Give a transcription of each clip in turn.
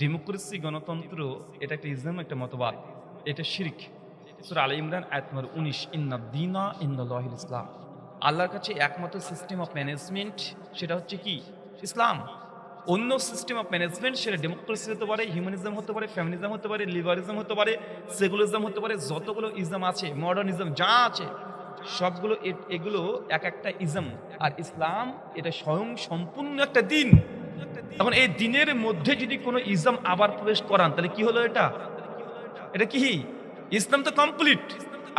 Democracy গণতন্ত্র, এটা একটা ইসলাম, একটা মতবাদ, এটা শিরিক। সুরা আলী ইমরান, আয়াত নম্বর উনিশ, ইন্না দিনা ইন্দাল্লাহিল ইসলাম। আল্লাহর কাছে একমাত্র সিস্টেম অফ ম্যানেজমেন্ট সেটা হচ্ছে কি? ইসলাম। অন্য সিস্টেম অফ ম্যানেজমেন্ট সেটা ডেমোক্রেসি হতে পারে হিউম্যানিজম হতে পারে ফ্যামিনিজম হতে পারে লিবারিজম হতে পারে সেকুলারিজম হতে পারে, যতগুলো ইজম আছে মডার্নিজম যা আছে, সবগুলো এগুলো এক একটা ইজম আর ইসলাম, এটা স্বয়ং সম্পূর্ণ একটা দিন। এখন এই দিনের মধ্যে যদি কোনো ইসলাম আবার প্রবেশ করান, তাহলে কি হলো এটা? এটা কি? ইসলাম তো কমপ্লিট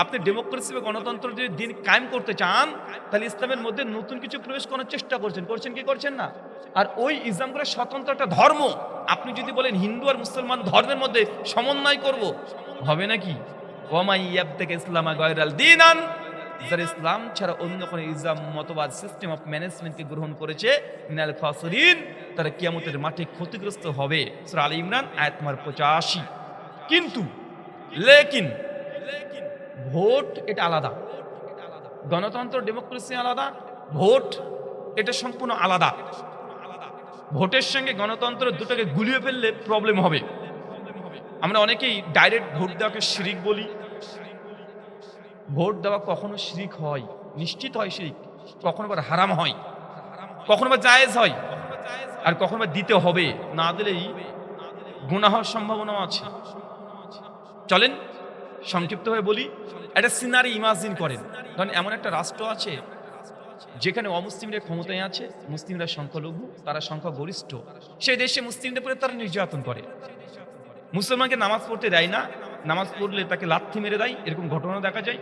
আপনি ডেমোক্রেসি বা গণতন্ত্র যদি দিন কায়েম করতে চান, তাহলে ইসলামের মধ্যে নতুন কিছু প্রবেশ করার চেষ্টা করছেন। করছেন কি করছেন না? আর ওই ইসলাম করে স্বতন্ত্র একটা ধর্ম। আপনি যদি বলেন হিন্দু আর মুসলমান ধর্মের মধ্যে সমন্বয় করব, হবে নাকি? ওমাই ইয়াব থেকে ইসলাম গয়রাল দিনান। যারা ইসলাম ছাড়া অন্য কোনো ইসলাম, মতবাদ সিস্টেম অফ ম্যানেজমেন্টকে গ্রহণ করেছে, মিনাল খাসরিন, তারা কিয়ামতের মাঠে ক্ষতিগ্রস্ত হবে। সূরা আলী ইমরান, আয়াত নম্বর পঁচাশি। কিন্তু, লেকিন, ভোট এটা আলাদা। গণতন্ত্র ডেমোক্রেসি আলাদা, ভোট এটা সম্পূর্ণ আলাদা। ভোটের সঙ্গে গণতন্ত্র দুটোকে গুলিয়ে ফেললে প্রবলেম হবে। আমরা অনেকেই ডাইরেক্ট ভোট দেওয়াকে শিরিক বলি ভোট দেওয়া কখনো শিরিক হয়, নিশ্চিত হয় শিরিক, কখনো আবার হারাম হয়, কখনো বা জায়েজ হয়, আর কখনো বা দিতে হবে, না দিলেই গুণা হওয়ার সম্ভাবনাও আছে। চলেন, সংক্ষিপ্তভাবে বলি, একটা সিনারি ইমাজিন করেন। কারণ এমন একটা রাষ্ট্র আছে, যেখানে অমুসলিমরা ক্ষমতায় আছে, মুসলিমরা সংখ্যালঘু, তারা সংখ্যা গরিষ্ঠ সেই দেশে মুসলিমদের উপরে তারা নির্যাতন করে। মুসলমানকে নামাজ পড়তে দেয় না নামাজ পড়লে তাকে লাথি মেরে দেয়, এরকম ঘটনা দেখা যায়।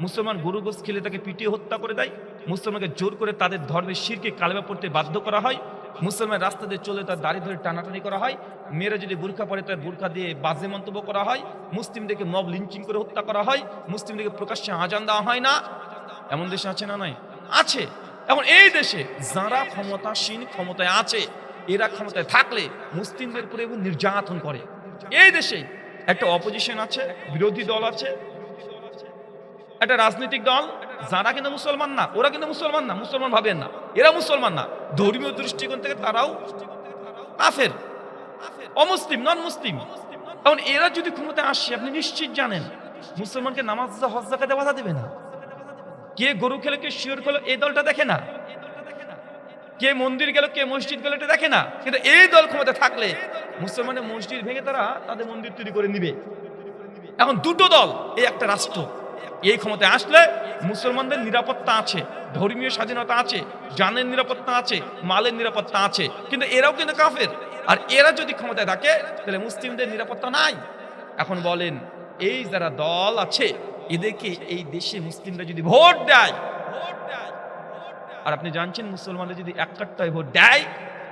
মুসলমান গরু গোস খেলে তাকে পিটিয়ে হত্যা করে দেয়। মুসলমানকে জোর করে তাদের ধর্মের শিরকে কালেমা পড়তে বাধ্য করা হয়। মুসলমান রাস্তা দিয়ে চলে তার দাড়ি ধরে টানাটানি করা হয়। মেয়েরা যদি বুরখা পরে তার বুরখা দিয়ে বাজে মন্তব্য করা হয়। মুসলিমদেরকে মব লিঞ্চিং করে হত্যা করা হয়। মুসলিমদেরকে প্রকাশ্যে আজান দেওয়া হয় না। এমন দেশে আছে না নয় আছে। এখন এই দেশে যারা ক্ষমতাসীন ক্ষমতায় আছে, এরা ক্ষমতায় থাকলে মুসলিমদের উপরে নির্যাতন করে। এই দেশে একটা অপোজিশন আছে, বিরোধী দল আছে, একটা রাজনৈতিক দল, যারা কিন্তু মুসলমান না, ওরা কিন্তু মুসলমান না, মুসলমান ভাবেন না, এরা মুসলমান না। ধর্মীয় দৃষ্টিকোণ থেকে তারাও কাফের, অমুসলিম নন মুসলিম কারণ এরা যদি ক্ষমতায় আসে, আপনি নিশ্চিত জানেন, মুসলমানকে নামাজ হজ জাকাতে বাধা দেবে না। কে গরু খেলো, কে শিওর খেলো, এই দলটা দেখে না। কে মন্দির গেল, কে মসজিদ গেল, এটা দেখে না। কিন্তু এই দল ক্ষমতা থাকলে মুসলমানের মসজিদ ভেঙে তারা তাদের মন্দির তৈরি করে নিবে। এখন দুটো দল, এই একটা রাষ্ট্র, এই ক্ষমতায় আসলে মুসলমানদের নিরাপত্তা আছে, ধর্মীয় স্বাধীনতা আছে, জানের নিরাপত্তা আছে, মালের নিরাপত্তা আছে, কিন্তু এরাও কিন্তু কাফের। আর এরা যদি ক্ষমতায় থাকে, তাহলে মুসলিমদের নিরাপত্তা নাই। এখন বলেন, এই যারা দল আছে, এদেরকে এই দেশে মুসলিমরা যদি ভোট দেয় আর আপনি জানছেন মুসলমানরা যদি এক কাট্টায় ভোট দেয়,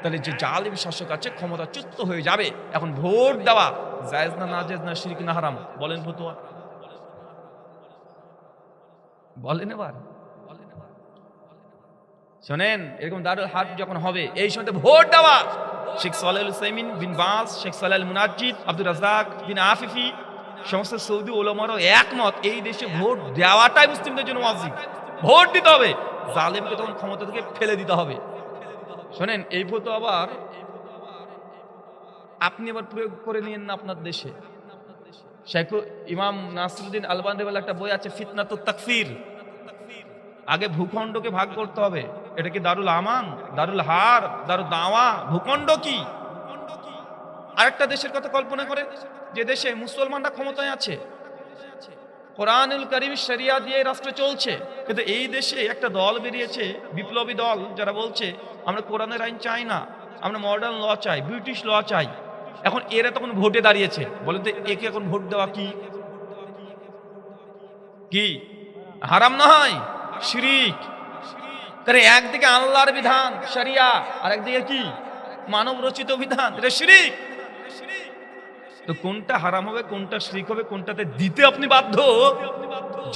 তাহলে যে জালিম শাসক আছে ক্ষমতা চ্যুত হয়ে যাবে। এখন ভোট দেওয়া জায়েজ না না জায়েজ না শিরিক না হারাম? বলেন ফতুয়া। বলেন এবার। শোনেন, এরকম দারুল হাত যখন হবে, এই সময় ভোট দেওয়া। শেখ সালাল হুসাইমিন বিন বাস, শেখ সালাল মুনাজিদ আব্দুল রাজাক বিন আফিফি, সমস্ত সৌদি ওলামারও একমত, এই দেশে ভোট দেওয়াটাই মুসলিমদের জন্য ওয়াজিব। ভোট দিতে হবে। জালেমকে তখন ক্ষমতা থেকে ফেলে দিতে হবে। শোনেন, এই ফটো আবার আপনি আবার প্রয়োগ করে নিয়েন না আপনার দেশে। শেখ ইমাম নাসরুদ্দিন আলবান একটা বই আছে, ফিতনা তো তাকফির। আগে ভূখণ্ডকে ভাগ করতে হবে। এটা কি দারুল আমান, দারুল হার, দারুল দাওয়া? ভূখণ্ড কি? আরেকটা দেশের কথা কল্পনা করে। যে দেশে মুসলমানরা ক্ষমতায় আছে কোরআনুল করিম শরিয়া দিয়ে রাষ্ট্র চলছে। কিন্তু এই দেশে একটা দল বেরিয়েছে, বিপ্লবী দল, যারা বলছে, আমরা কোরআনের আইন চাই না, আমরা মডার্ন ল চাই ব্রিটিশ ল চাই। এখন এরা তখন ভোটে দাঁড়িয়েছে। বলেন তো, একে এখন ভোট দেওয়া কি? কি? হারাম নয়? শিরিক? তাহলে একদিকে আল্লাহর বিধান, শরিয়া আর একদিকে কি? মানব রচিত বিধান, এটা শিরিক। তো কোনটা হারাম হবে, কোনটা শ্রিক হবে, কোনটাতে দিতে আপনি বাধ্য?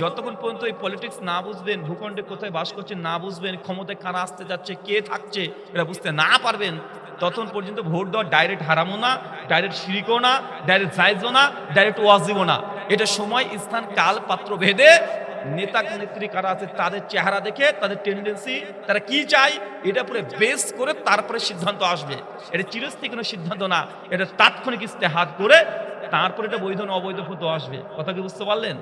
যতক্ষণ পর্যন্ত এই পলিটিক্স না বুঝবেন, ভূখণ্ডে কোথায় বাস করছে না বুঝবেন, ক্ষমতায় কারা আসতে যাচ্ছে, কে থাকছে, এটা বুঝতে না পারবেন, ততক্ষণ পর্যন্ত ভোট দেওয়া ডাইরেক্ট হারামো না ডাইরেক্ট শিরিকও না ডাইরেক্ট জায়জও না ডাইরেক্ট ওয়াজিবো না। এটা সময়, স্থান, কাল পাত্র ভেদে নেতা নেত্রী কারা আছে, তাদের চেহারা দেখে, তাদের টেন্ডেন্সি তারা কি চায়, এটা পুরো বেস করে তারপরে সিদ্ধান্ত আসবে। এটা চিরস্থায়ী কোনো সিদ্ধান্ত না, এটা তাৎক্ষণিক ইস্তেহাত করে তারপরে এটা বৈধ না অবৈধ ফতো আসবে। কথা কি বুঝতে পারলেন?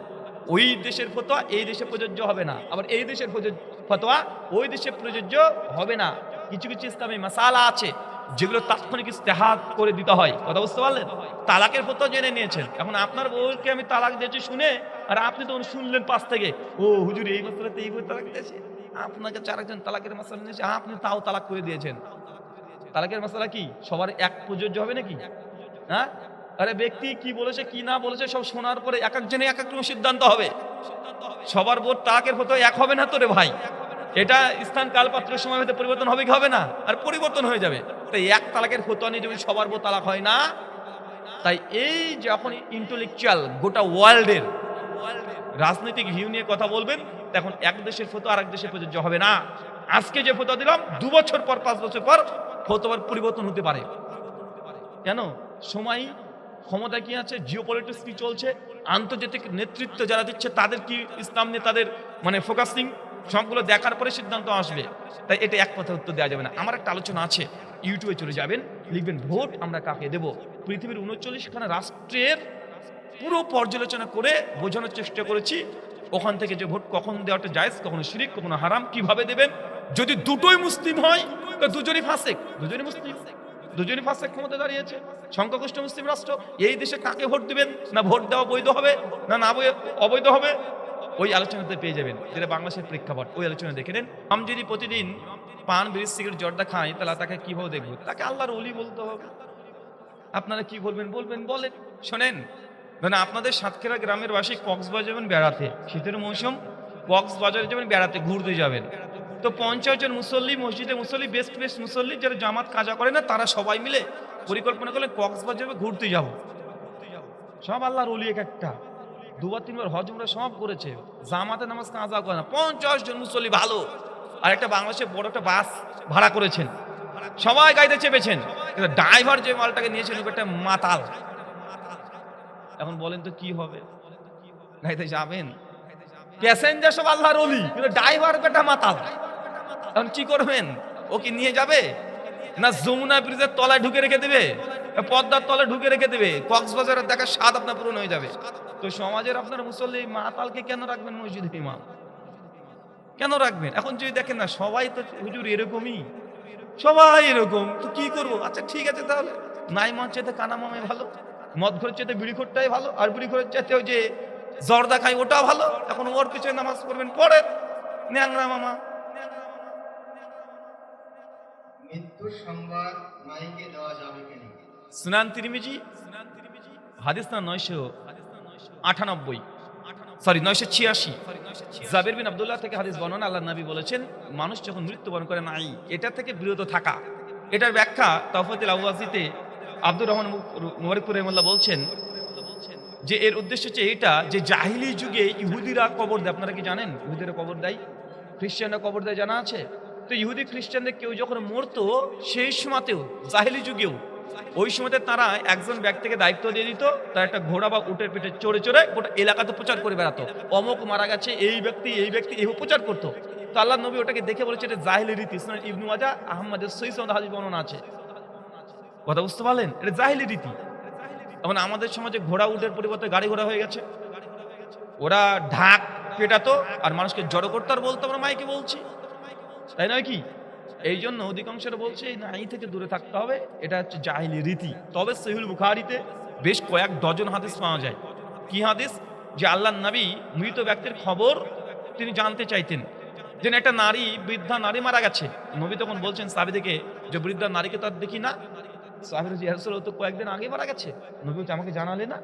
ওই দেশের ফতোয়া এই দেশে প্রযোজ্য হবে না। আবার এই দেশের ফতোয়া ওই দেশে প্রযোজ্য হবে না। কিছু কিছু ইসলামী মশালা আছে যেগুলো তাৎক্ষণিক ইস্তেহাত করে দিতে হয়। কথা বুঝতে পারলেন? তালাকের ফতোয়া জেনে নিয়েছেন। এখন আপনার বউকে আমি তালাক দিয়েছি শুনে আর আপনি তখন শুনলেন পাশ থেকে, ও হুজুর, এই মশলাতে এই বই তালাক দিয়েছে। আপনাকে চার একজন তালাকের মশলা নিয়েছে আপনি তাও তালাক করে দিয়েছেন। তালাকের মশলা কি? সবার এক প্রযোজ্য হবে নাকি? হ্যাঁ? আরে ব্যক্তি কি বলেছে, কি না বলেছে, সব শোনার পরে এক একজনে এক এক রকম সিদ্ধান্ত হবে। সবার বোধ তালাকের ফতো এক হবে না তো রে ভাই? এটা স্থান কালপাত্রের সময় হতে পরিবর্তন হবে কি হবে না? আর পরিবর্তন হয়ে যাবে। তাই এক তালাকের ফতো নিয়ে যদি সবার বোধ তালাক হয় না, তাই এই যখন ইন্টেলেকচুয়াল গোটা ওয়ার্ল্ডের রাজনৈতিক ভিউ নিয়ে কথা বলবেন তখন এক দেশের ফতো আর এক দেশে প্রযোজ্য হবে না। আজকে যে ফতো দিলাম, দু বছর পর, পাঁচ বছর পর ফতোয়ার পরিবর্তন হতে পারে। কেন? সময়, ক্ষমতা কি আছে? জিও পলিটিক্স কি চলছে? আন্তর্জাতিক নেতৃত্ব যারা দিচ্ছে, তাদের কি ইসলাম নিয়ে তাদের মানে ফোকাসিং সবগুলো দেখার পরে সিদ্ধান্ত আসবে। তাই এটা এক কথা উত্তর দেওয়া যাবে না। আমার একটা আলোচনা আছে। ইউটিউবে চলে যাবেন, লিখবেন, ভোট আমরা কাকে দেব? পৃথিবীর উনচল্লিশখানা রাষ্ট্রের পুরো পর্যালোচনা করে বোঝানোর চেষ্টা করেছি। ওখান থেকে যে ভোট কখন দেওয়াটা জায়েজ, কখনো শিরিক, কখনো হারাম, কীভাবে দেবেন? যদি দুটোই মুসলিম হয়, তো দুজনই ফাঁসেক। দুজনই মুসলিম। দুজনই ফাঁসেক ক্ষমতা দাঁড়িয়েছে। সংখ্যাগরিষ্ঠ মুসলিম রাষ্ট্র, এই দেশে কাকে ভোট দিবেন? না ভোট দেওয়া বৈধ হবে, না না অবৈধ হবে? ওই আলোচনাতে পেয়ে যাবেন, যেটা বাংলাদেশের প্রেক্ষাপট, ওই আলোচনা দেখে নেন। আমি যদি প্রতিদিন পান বিড়ি সিগারেট, জর্দা খাই তাহলে তাকে কীভাবে দেখব? তাকে আল্লাহর অলি বলতে হবে। আপনারা কি বলবেন? বলবেন, বলেন। শোনেন মানে আপনাদের সাতক্ষীরা গ্রামের বাসী কক্সবাজার যাবেন বেড়াতে, শীতের মৌসুম, কক্সবাজারে যাবেন বেড়াতে, ঘুরতে যাবেন। তো পঞ্চাশ জন মুসল্লি মসজিদে মুসল্লি বেস্ট বেস্ট মুসল্লি, যারা জামাত কাজা করে না, তারা সবাই মিলে পরিকল্পনা করলেন কক্সবাজারে ঘুরতে যাব। সব আল্লাহর অলি এক একটা। দুবার, তিনবার হজ, উমরা সব করেছে। জামাতে নামাজ কাজা করে না। পঞ্চাশ জন মুসল্লি ভালো। আর একটা বাংলাদেশের বড় একটা বাস ভাড়া করেছেন। সবাই গাড়িতে চেপেছেন। কিন্তু ড্রাইভার যে মালটাকে নিয়েছেন একটা মাতাল। এখন বলেন তো কি হবে? গাড়িতে যাবেন? প্যাসেঞ্জার সব আল্লাহর অলি কিন্তু ড্রাইভার বেটা মাতাল। এখন কি করবেন? ও কি নিয়ে যাবে? না যমুনা ব্রিজের তলায় ঢুকে রেখে দেবে? পদ্মার তলায় ঢুকে রেখে দেবে? কক্সবাজারের দেখা স্বাদ আপনার পূরণ হয়ে যাবে। তো সমাজের আপনার মুসল্লি মাতালকে কেন রাখবেন মসজিদে ইমাম? কেন রাখবেন? এখন যদি দেখেন না সবাই তো হুজুর এরকমই। সবাই এরকম। তো কি করব? আচ্ছা ঠিক আছে তাহলে। নাই মন চাইতে কানা মামে ভালো মদ ঘরের চাইতে বিড়ি খোরটাই ভালো আর বিড়ি খোরের চাইতে ওই যে জর্দা খাই ওটা ভালো। এখন ওর পিছনে নামাজ পড়বেন পড়েন। ন্যাংরা মামা। মৃত্যুর সংবাদ মাইকে দেওয়া যাবে কিনা? সুনান তিরমিজি হাদিস না নয়শো আটানব্বই। সরি নয়শো ছিয়াশি। জাবির বিন আবদুল্লাহ থেকে হাদিস বর্ণনা আল্লাহ নবী বলেছেন, মানুষ যখন মৃত্যুবরণ করে নাই, এটা থেকে বিরত থাকা। এটার ব্যাখ্যা তফতিল আউয়াজিতে আব্দুর রহমান মুবারকপুর রহমুল্লাহ বলছেন যে, এর উদ্দেশ্য হচ্ছে এটা যে, জাহিলি যুগে ইহুদিরা কবর দেয়। আপনারা কি জানেন? ইহুদিরা কবর দেয়? খ্রিস্টানরা কবর দেয় জানা আছে? তো ইহুদি খ্রিস্টানদের কেউ যখন মরতো, সেই সময়তেও, জাহিলি যুগেও ওই সময়তে তারা একজন ব্যক্তিকে দায়িত্ব দিয়ে দিত, তার একটা ঘোড়া বা উটের পিঠে চড়ে চড়ে গোটা এলাকাতে প্রচার করে বেড়াতো। অমুক মারা গেছে, এই ব্যক্তি এই ব্যক্তি এই প্রচার করতো। তো আল্লাহ নবী ওটাকে দেখে বলেছে, এটা জাহিলি রীতি। সুনান ইবনু মাজা, আহমদের সহি সন্ধ্যা হাজির বর্ণনা আছে। কথা বুঝতে পারলেন? এটা জাহিলি রীতি। এখন আমাদের সমাজে ঘোড়া, উটের পরিবর্তে গাড়ি ঘোড়া হয়ে গেছে। ওরা ঢাক পেটাতো আর মানুষকে জড়ো করতো, আর বলতো, আমরা মাইকে বলছি। তাই নয় কি? এই জন্য অধিকাংশরা বলছে এই নাই থেকে দূরে থাকতে হবে। এটা হচ্ছে জাহিলি রীতি। তবে সহিল বুখারিতে বেশ কয়েক ডজন হাদিস পাওয়া যায়। কি হাদিস? যে আল্লাহ নবী মৃত ব্যক্তির খবর তিনি জানতে চাইতেন। যে না, একটা নারী বৃদ্ধা নারী মারা গেছে। নবী তখন বলছেন সাবিদিকে যে বৃদ্ধা নারীকে তো আর দেখি না। জিয়ারসল তো কয়েকদিন আগে মারা গেছে। নবী আমাকে জানালে না?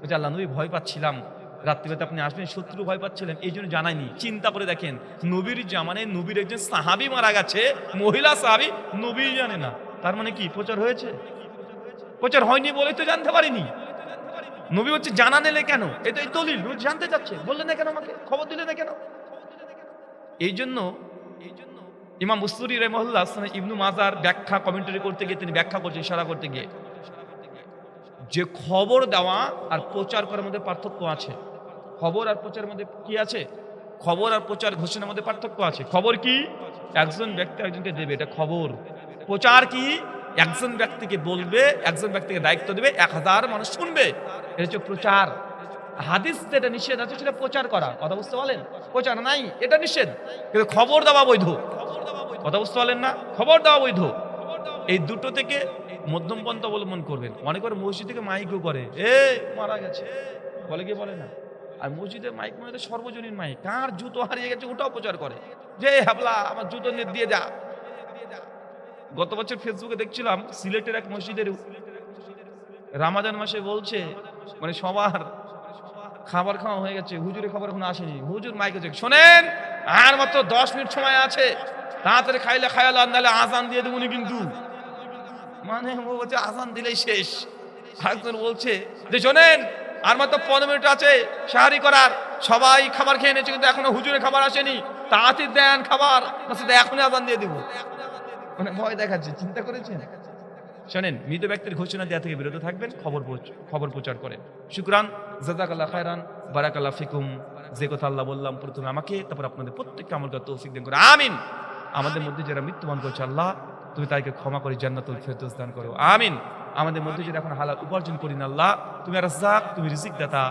বলছে আল্লাহ নবী ভয় পাচ্ছিলাম। রাত্রিবেলা আপনি আসবেন, শত্রু ভয় পাচ্ছিলেন, এই জন্য জানায়নি। চিন্তা করে দেখেন, নবীর জামানে নবীর একজন সাহাবি মারা গেছে, মহিলা সাহাবি নবী জানে না। তার মানে কি? প্রচার হয়েছে? প্রচার হয়নি বলে তো জানতে পারিনি। নবী হচ্ছে জানা নিলে কেন? এটা এই দলিল জানতে চাচ্ছে। বললেন না কেন আমাকে? খবর দিলে না কেন? এই জন্য ইমাম মুস্তুরি রহমল্লা ইবনু মাজার ব্যাখ্যা কমেন্টারি করতে গিয়ে তিনি ব্যাখ্যা করছেন ইশারা করতে গিয়ে। যে খবর দেওয়া আর প্রচার করার মধ্যে পার্থক্য আছে। খবর আর প্রচারের মধ্যে কি আছে? খবর আর প্রচার ঘোষণার মধ্যে পার্থক্য আছে। খবর কি? একজন ব্যক্তি একজনকে দেবে, এটা খবর। প্রচার কি? একজন ব্যক্তিকে বলবে, একজন ব্যক্তিকে দায়িত্ব দেবে, এক হাজার মানুষ শুনবে। এটা হচ্ছে প্রচার। হাদিস যেটা নিষেধ আছে, সেটা প্রচার করা। কথা বুঝতে বলেন প্রচার নাই, এটা নিষেধ। কিন্তু খবর দেওয়া বৈধ। কথা বুঝতে পারলেন না? খবর দেওয়া বৈধ। এই দুটো থেকে মধ্যম পন্থা অবলম্বন করবেন। অনেক মসজিদ থেকে মাইকও করে। এ, মারা গেছে। বলে কি বলে না? আর মসজিদের মাইক মানে তো সর্বজনীন মাইক। কার জুতো হারিয়ে গেছে ওটাও প্রচার করে। যে হাবলা, আমার জুতো নিয়ে দিয়ে যা। গত বছর ফেসবুকে দেখছিলাম, সিলেটের এক মসজিদের রামাজান মাসে বলছে মানে সবার খাবার খাওয়া হয়ে গেছে, হুজুরের খবর এখন আসেনি। হুজুর মাইকে হচ্ছে, শোনেন, আর মাত্র দশ মিনিট সময় আছে। তাড়াতাড়ি খাইলে খাইলে আর নাহলে আজান দিয়ে দেবুনি কিন্তু। মানে ও বলছে, আজান দিলেই শেষ। একজন বলছে, যে শোনেন আর মাত্র পনেরো মিনিট আছে সাহারি করার। সবাই খাবার খেয়ে নিয়েছে কিন্তু এখনও হুজুরে খাবার আসেনি। তাড়াতাড়ি দেন খাবার "দে, এখনই আজান দিয়ে দেবো। মানে ভয় দেখাচ্ছে চিন্তা করেছেন? শোনেন মৃত ব্যক্তির ঘোষণা দেওয়া থেকে বিরত থাকবেন খবর খবর প্রচার করেন। শুক্রান জাজাকাল্লাহ খায়রান বারাকাল্লাহ ফিকুম। যে কথা আল্লাহ বললাম প্রথমে আমাকে তারপর আপনাদের প্রত্যেককে আমল করার তৌফিক দেন করে। আমিন! আমাদের মধ্যে যারা মৃত্যুবরণ করছে আল্লাহ তুমি তাদেরকে ক্ষমা করে জান্নাতুল ফেরদৌস দান করো। আমিন! আমাদের মধ্যে যদি এখন হালাল উপার্জন করি না আল্লাহ তুমি রাজ্জাক তুমি রিজিক দাতা